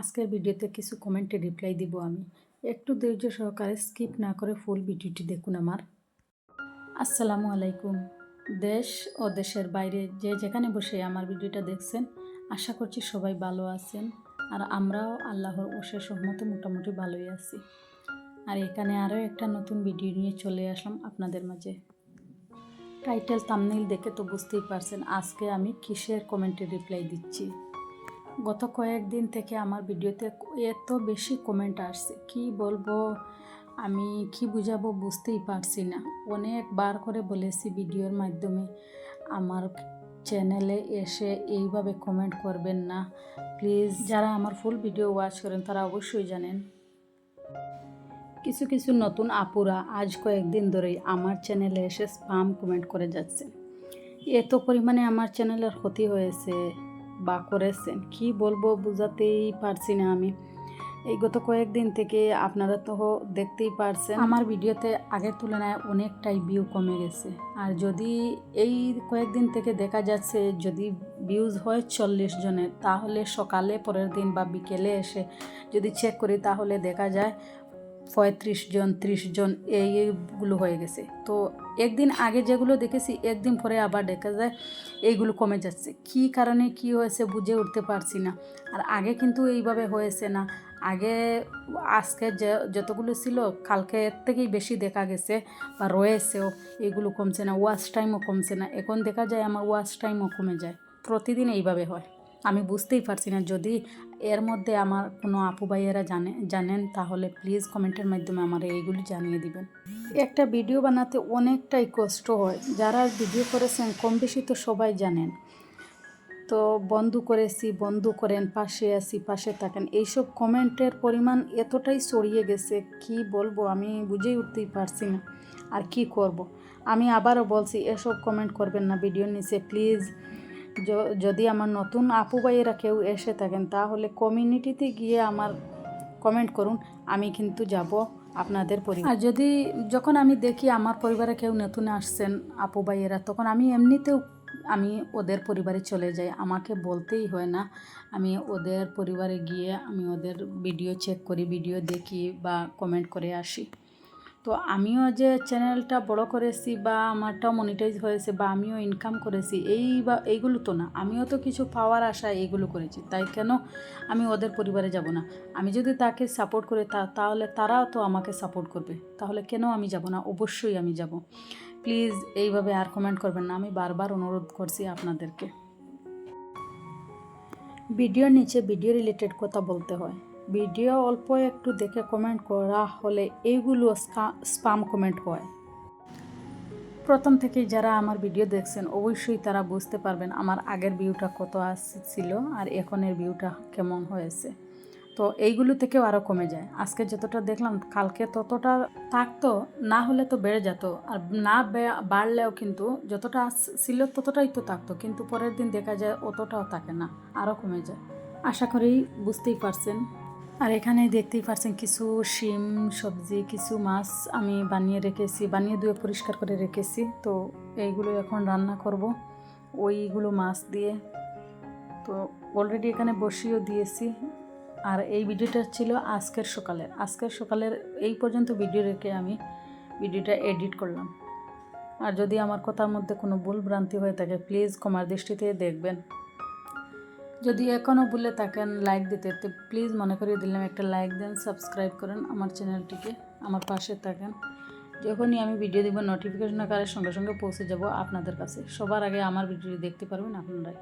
আজকের ভিডিওতে কিছু কমেন্টে রিপ্লাই দিব আমি। একটু ধৈর্য সহকারে স্কিপ না করে ফুল ভিডিওটি দেখুন আমার। আসসালামু আলাইকুম। দেশ ও দেশের বাইরে যে যেখানে বসে আমার ভিডিওটা দেখছেন, আশা করছি সবাই ভালো আছেন। আর আমরাও আল্লাহর অশেষ সহমতে মোটামুটি ভালোই আছি। আর এখানে আরও একটা নতুন ভিডিও নিয়ে চলে আসলাম আপনাদের মাঝে। টাইটেল তামনিল দেখে তো বুঝতেই পারছেন আজকে আমি কিসের কমেন্টে রিপ্লাই দিচ্ছি। গত কয়েকদিন থেকে আমার ভিডিওতে এত বেশি কমেন্ট আসছে। কি বলব? আমি কি বুঝাবো বুঝতেই পারছি না। অনেকবার করে বলেছি ভিডিওর মাধ্যমে, আমার চ্যানেলে এসে এইভাবে কমেন্ট করবেন না। প্লিজ যারা আমার ফুল ভিডিও ওয়াচ করেন, তারা অবশ্যই জানেন। কিছু কিছু নতুন আপুরা আজ কয়েকদিন ধরেই আমার চ্যানেলে এসে স্পাম কমেন্ট করে যাচ্ছে। এত পরিমাণে আমার চ্যানেলের ক্ষতি হয়েছে। বা করেছেন? কি বলব বুঝাতেই পারছি না আমি। এই গত কয়েকদিন থেকে আপনারা তো দেখতেই পারছেন। আমার ভিডিওতে আগের তুলনায় অনেকটাই ভিউ কমে গেছে। আর যদি এই কয়েকদিন থেকে দেখা যাচ্ছে যদি ভিউজ হয় চল্লিশ জনের, তাহলে সকালে পরের দিন বা বিকেলে এসে যদি চেক করি তাহলে দেখা যায় পঁয়ত্রিশ জন, ত্রিশ জন এইগুলো হয়ে গেছে। তো একদিন আগে যেগুলো দেখেছি, একদিন পরে আবার দেখা যায় এইগুলো কমে যাচ্ছে। কি কারণে কি হয়েছে বুঝে উঠতে পারছি না। আর আগে কিন্তু এইভাবে হয়েছে না। আগে আজকে যে, যতগুলো ছিল, কালকে এর থেকেই বেশি দেখা গেছে বা রয়েছেও, এগুলো কমছে না ওয়াচ টাইমও কমছে না। এখন দেখা যায় আমার ওয়াচ টাইমও কমে যায়। প্রতিদিন এইভাবে হয়। আমি বুঝতেই পারছি না। যদি এর মধ্যে আমার কোনো আপু ভাইয়েরা জানে, জানেন, তাহলে প্লিজ কমেন্টের মাধ্যমে আমার এইগুলি জানিয়ে দিবেন। একটা ভিডিও বানাতে অনেকটাই কষ্ট হয়। যারা ভিডিও করেছেন, কম বেশি তো সবাই জানেন। তো বন্ধু করেছি, বন্ধু করেন, পাশে আছি, পাশে থাকেন, এইসব কমেন্টের পরিমাণ এতটাই ছড়িয়ে গেছে, কি বলব আমি বুঝেই উঠতেই পারছি না। আর কি করব। আমি আবারও বলছি, এসব কমেন্ট করবেন না, ভিডিওর নিচে প্লিজ যদি আমার নতুন আপু ভাইয়েরা কেউ এসে থাকেন, তাহলে কমিউনিটিতে গিয়ে আমার কমেন্ট করুন, আমি কিন্তু যাব আপনাদের পরিবার। আর যদি, যখন আমি দেখি আমার পরিবারে কেউ নতুন আসছেন আপু ভাইয়েরা, তখন আমি এমনিতেও আমি ওদের পরিবারে চলে যাই। আমাকে বলতেই হয় না, আমি ওদের পরিবারে গিয়ে আমি ওদের ভিডিও চেক করি ভিডিও দেখি বা কমেন্ট করে আসি। তো আমিও যে চ্যানেলটা বড় করেছি বা আমারটাও মনিটাইজ হয়েছে বা আমিও ইনকাম করেছি, এই বা, এইগুলো তো না। আমিও তো কিছু পাওয়ার আশায় এইগুলো করেছি, তাই কেন আমি ওদের পরিবারে যাব না? আমি যদি তাকে সাপোর্ট করে তা, তাহলে তারাও তো আমাকে সাপোর্ট করবে। তাহলে কেন আমি যাব না? অবশ্যই আমি যাব। প্লিজ এইভাবে আর কমেন্ট করবেন না। আমি বারবার অনুরোধ করছি আপনাদেরকে। ভিডিওর নিচে ভিডিও রিলেটেড কথা বলতে হয়। ভিডিও অল্প একটু দেখে কমেন্ট করা হলে এইগুলো স্পাম কমেন্ট হয়। প্রথম থেকেই যারা আমার ভিডিও দেখছেন, অবশ্যই তারা বুঝতে পারবেন আমার আগের ভিউটা কত আসছিল আর এখনের ভিউটা কেমন হয়েছে। তো এইগুলো থেকেও আরও কমে যায়। আজকে যতটা দেখলাম, কালকে ততটা থাকতো, না হলে তো বেড়ে যেত। আর না বাড়লেও কিন্তু যতটা ছিল ততটাই তো থাকতো, কিন্তু পরের দিন দেখা যায় অতটাও থাকে না আরও কমে যায়। আশা করি বুঝতেই পারছেন। আর এখানে দেখতেই পাচ্ছেন কিছু শিম, সবজি, কিছু মাছ আমি বানিয়ে রেখেছি, বানিয়ে ধুয়ে পরিষ্কার করে রেখেছি। তো এইগুলো এখন রান্না করব, ওইগুলো মাছ দিয়ে। তো অলরেডি এখানে বসিয়েও দিয়েছি। আর এই ভিডিওটা ছিল আজকের সকালের। আজকের সকালের এই পর্যন্ত ভিডিও রেখে আমি ভিডিওটা এডিট করলাম। আর যদি আমার কথার মধ্যে কোনো ভুল ভ্রান্তি হয়ে থাকে প্লিজ কমার দৃষ্টিতে দেখবেন। যদি এখনও ভুলে থাকেন লাইক দিতে, তো প্লিজ মনে করিয়ে দিলাম একটা লাইক দেন সাবস্ক্রাইব করেন আমার চ্যানেলটিকে আমার পাশে থাকেন। যখনই আমি ভিডিও দেবো নোটিফিকেশন আকারে সঙ্গে সঙ্গে পৌঁছে যাব আপনাদের কাছে। সবার আগে আমার ভিডিও দেখতে পারবেন আপনারাই।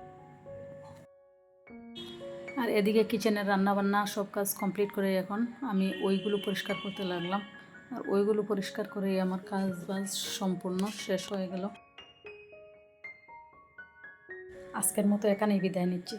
আর এদিকে কিচেনের রান্নাবান্না সব কাজ কমপ্লিট করে এখন আমি ওইগুলো পরিষ্কার করতে লাগলাম। আর ওইগুলো পরিষ্কার করে আমার কাজ বাজ সম্পূর্ণ শেষ হয়ে গেল। আজকের মতো এখানেই বিদায় নিচ্ছি।